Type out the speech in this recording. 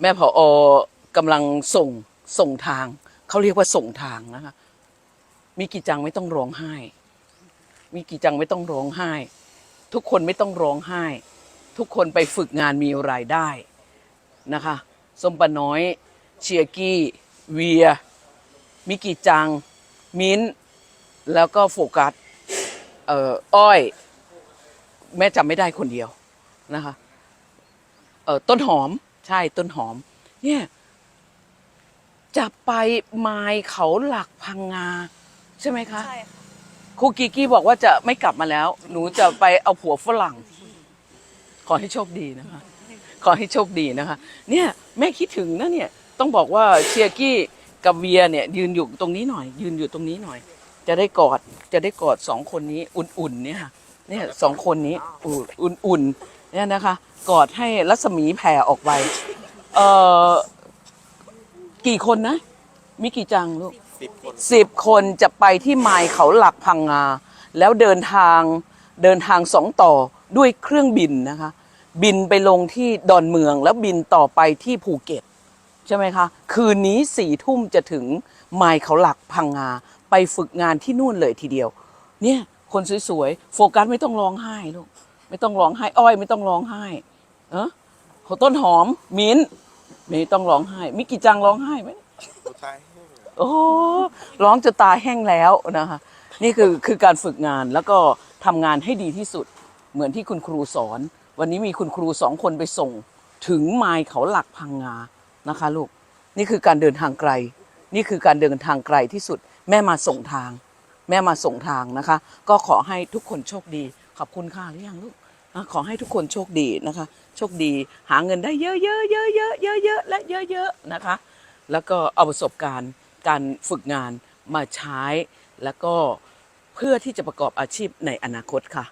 แม่ผออกำลังส่งส่งทาง เขาเรียกว่าส่งทางนะคะ มีกี่จังไม่ต้องร้องไห้ มีกี่จังไม่ต้องร้องไห้ ทุกคนไม่ต้องร้องไห้ ทุกคนไปฝึกงานมีรายได้นะคะสมปะน้อยเชียกี้เวีย มิกิจัง มิ้น แล้วก็โฟกัสเอ่ออ้อย แม่จำไม่ได้คนเดียวนะคะเอ่อต้นหอม ใช่ต้นหอม เนี่ยจะไปไม้เขาหลักพังงา ใช่ไหมคะใช่ค่ะครูกิกกี้บอกว่าจะไม่กลับมาแล้ว หนูจะไปเอาผัวฝรั่ง ขอให้โชคดีนะคะ ขอให้โชคดีนะคะ เนี่ย แม่คิดถึงนะเนี่ย ต้องบอกว่าเชียร์กี้กับเวียเนี่ย ยืนอยู่ตรงนี้หน่อย ยืนอยู่ตรงนี้หน่อย จะได้กอดจะได้กอดสองคนนี้อุ่นๆเนี่ยค่ะ เนี่ยสองคนนี้อุ่นๆเนี่ยนะคะ กอดให้รัศมีแผ่ออกไปเอ่อกี่คนนะ มีกี่จังลูกสิบคนสิบคนจะไปที่ไมล์เขาหลักพังงา แล้วเดินทางเดินทางสองต่อด้วยเครื่องบินนะคะ บินไปลงที่ดอนเมืองแล้วบินต่อไปที่ภูเก็ต ใช่ไหมคะ คืนนี้สี่ทุ่มจะถึงไมล์เขาหลักพังงา ไปฝึกงานที่นู่นเลยทีเดียว เนี่ย คนสวยๆโฟกัสไม่ต้องร้องไห้ลูกไม่ต้องร้องไห้ อ้อยไม่ต้องร้องไห้เออต้นหอมมิ้นท์ไม่ต้องร้องไห้มิกิจังร้องไห้ไหมสุดท้ายโอ้ร้องจะตาแห้งแล้วนะคะนี่คือคือการฝึกงานแล้วก็ทำงานให้ดีที่สุด เหมือนที่คุณครูสอน วันนี้มีคุณครูสองคนไปส่ง ถึงไมล์เขาหลักพังงานะคะลูกนี่คือการเดินทางไกล นี่คือการเดินทางไกลที่สุดแม่มาส่งทาง แม่มาส่งทางนะคะ ก็ขอให้ทุกคนโชคดี ขอบคุณค่ะหรือยังลูกขอให้ทุกคนโชคดีนะคะ โชคดีหาเงินได้เยอะๆเยอะๆเยอะๆเยอะๆและเยอะๆนะคะ แล้วก็เอาประสบการณ์การฝึกงานมาใช้ แล้วก็เพื่อที่จะประกอบอาชีพในอนาคตค่ะ